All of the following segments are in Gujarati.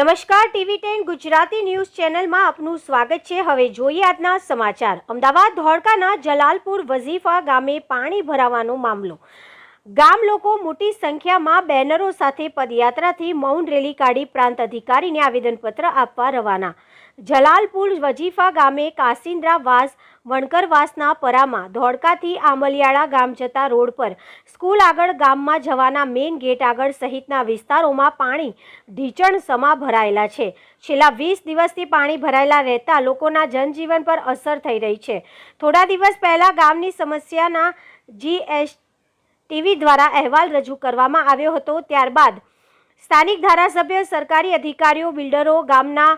નમસ્કાર, ટીવી ટેન ગુજરાતી ન્યૂઝ ચેનલમાં આપનું સ્વાગત છે. હવે જોઈએ આજના સમાચાર. અમદાવાદ ધોળકાના જલાલપુર વઝીફા ગામે પાણી ભરાવાનો મામલો. ગામ લોકો મોટી સંખ્યામાં બેનરો સાથે પદયાત્રાથી મૌન રેલી કાઢી પ્રાંત અધિકારીને આવેદનપત્ર આપવા રવાના. જલાલપુર વજીફા ગામે કાસિન્દ્રા વાસ વણકરવાસના પરામાં ધોળકાથી આંબલિયાળા ગામ જતા રોડ પર સ્કૂલ આગળ ગામમાં જવાના મેઇન ગેટ આગળ સહિતના વિસ્તારોમાં પાણી ઢીચણ સમા ભરાયેલા છે. છેલ્લા વીસ દિવસથી પાણી ભરાયેલા રહેતા લોકોના જનજીવન પર અસર થઈ રહી છે. થોડા દિવસ પહેલાં ગામની સમસ્યાના જીએસ ટીવી દ્વારા અહેવાલ રજૂ કરવામાં આવ્યો હતો. ત્યારબાદ સ્થાનિક ધારાસભ્ય, સરકારી અધિકારીઓ, બિલ્ડરો, ગામના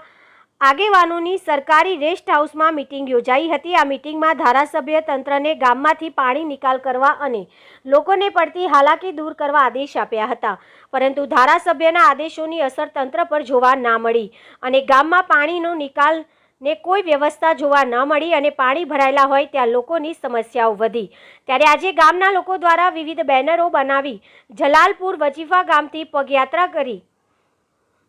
આગેવાનોની સરકારી રેસ્ટ હાઉસમાં મિટિંગ યોજાઈ હતી. આ મિટિંગમાં ધારાસભ્ય તંત્રને ગામમાંથી પાણી નિકાલ કરવા અને લોકોને પડતી હાલાકી દૂર કરવા આદેશ આપ્યા હતા. પરંતુ ધારાસભ્યના આદેશોની અસર તંત્ર પર જોવા ના મળી અને ગામમાં પાણીનો નિકાલ ને કોઈ વ્યવસ્થા જોવા ન મળી અને પાણી ભરાયેલા હોય ત્યાં લોકોની સમસ્યાઓ વધી. ત્યારે આજે ગામના લોકો દ્વારા વિવિધ બેનરો બનાવી જલાલપુર વજીફા ગામથી પગયાત્રા કરી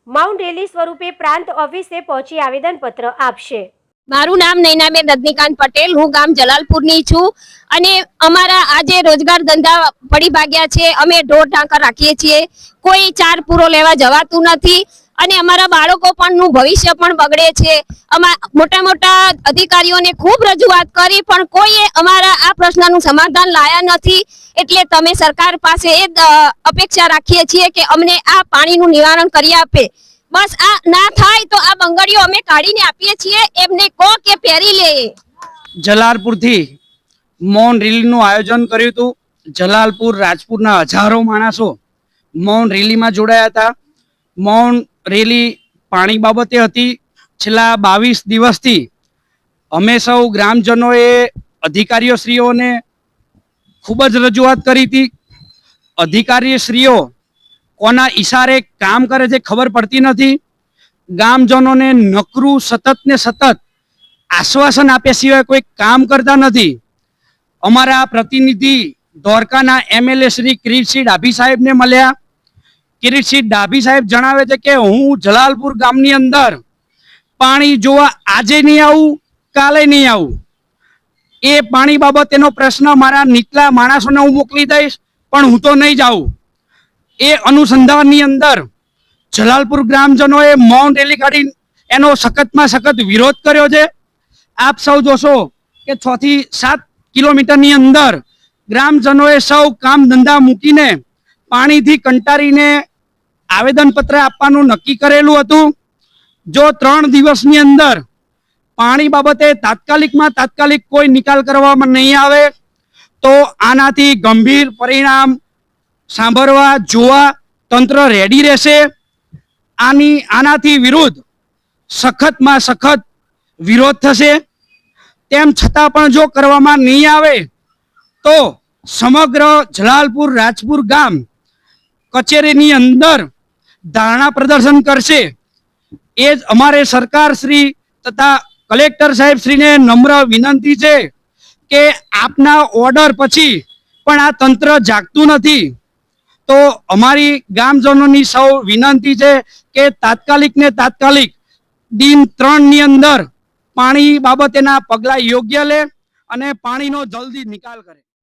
માઉન્ટ રેલી સ્વરૂપે પ્રાંત ઓફિસે પહોંચી આવેદનપત્ર આપશે. મારું નામ નૈનાબેન રજનીકાંત પટેલ, હું ગામ જલાલપુરની છું. અને અમારા આજે રોજગાર ધંધા પડી ભાગ્યા છે. અમે ઢોર ઢાંકર રાખીએ છીએ. કોઈ ચાર પૂરો લેવા જવાતું નથી. અને અમારા બાળકો પણ ભવિષ્ય પણ બગડે છે. અમા મોટા મોટા અધિકારીઓને ખૂબ રજૂઆત કરી, પણ કોઈએ અમારા આ પ્રશ્નનું સમાધાન લાયા નથી. એટલે તમે સરકાર પાસે એ અપેક્ષા રાખીએ છીએ કે અમને આ પાણીનું નિવારણ કરી આપે. બસ આ ના થાય તો આ બંગડીઓ અમે કાઢીને આપીએ છીએ, એમને કહો કે પહેરી લે. જલાલપુરથી મૌન રેલીનું આયોજન કર્યું હતું. જલાલપુર રાજપુરના હજારો માણસો મૌન રેલીમાં જોડાયા હતા. મૌન રેલી પાણી બાબતે હતી. છેલ્લા બાવીસ દિવસથી અમે સૌ ગ્રામજનોએ અધિકારીઓશ્રીઓને ખૂબ જ રજૂઆત કરી હતી. અધિકારીશ્રીઓ કોના ઈશારે કામ કરે છે ખબર પડતી નથી. ગામજનોને નકરું સતત ને સતત આશ્વાસન આપ્યા સિવાય કોઈ કામ કરતા નથી. અમારા પ્રતિનિધિ દ્વારકાના એમએલએ શ્રી કિરીટસિંહ ડાભી સાહેબને મળ્યા. કિરીટસિંહ ડાભી સાહેબ જણાવે છે કે હું જલાલપુર ગામની અંદર પાણી જોવા આજે નહીં આવું, કાલે નહીં આવું. એ પાણી બાબતેનો પ્રશ્ન મારા નીચલા માણસોને હું મોકલી દઈશ, પણ હું તો નહીં જાઉં. એ અનુસંધાનની અંદર જલાલપુર ગ્રામજનોએ મૌન રેલી કાઢી એનો સખતમાં સખત વિરોધ કર્યો છે. આપ સૌ જોશો કે છ થી સાત કિલોમીટરની અંદર ગ્રામજનોએ સૌ કામ ધંધા મૂકીને પાણીથી કંટારીને આવેદનપત્ર આપવાનું નક્કી કરેલું હતું. જો ત્રણ દિવસની અંદર પાણી બાબતે તાત્કાલિકમાં તાત્કાલિક કોઈ નિકાલ કરવામાં નહીં આવે, તો આનાથી ગંભીર પરિણામ સાંભળવા, જોવા તંત્ર રેડી રહેશે. આની, આનાથી વિરુદ્ધ સખતમાં સખત વિરોધ થશે. તેમ છતાં પણ જો કરવામાં નહીં આવે, તો સમગ્ર જલાલપુર રાજપુર ગામ કચેરીની અંદર ધારણા પ્રદર્શન કરશે. એ જ અમારે સરકાર શ્રી તથા કલેક્ટર સાહેબ શ્રીને નમ્ર વિનંતી છે કે આપના ઓર્ડર પછી પણ આ તંત્ર જાગતું નથી. તો અમારી ગામજનોની સૌ વિનંતી છે કે તાત્કાલિક ને તાત્કાલિક દિન ત્રણની અંદર પાણી બાબતેના પગલાં યોગ્ય લે અને પાણીનો જલ્દી નિકાલ કરે.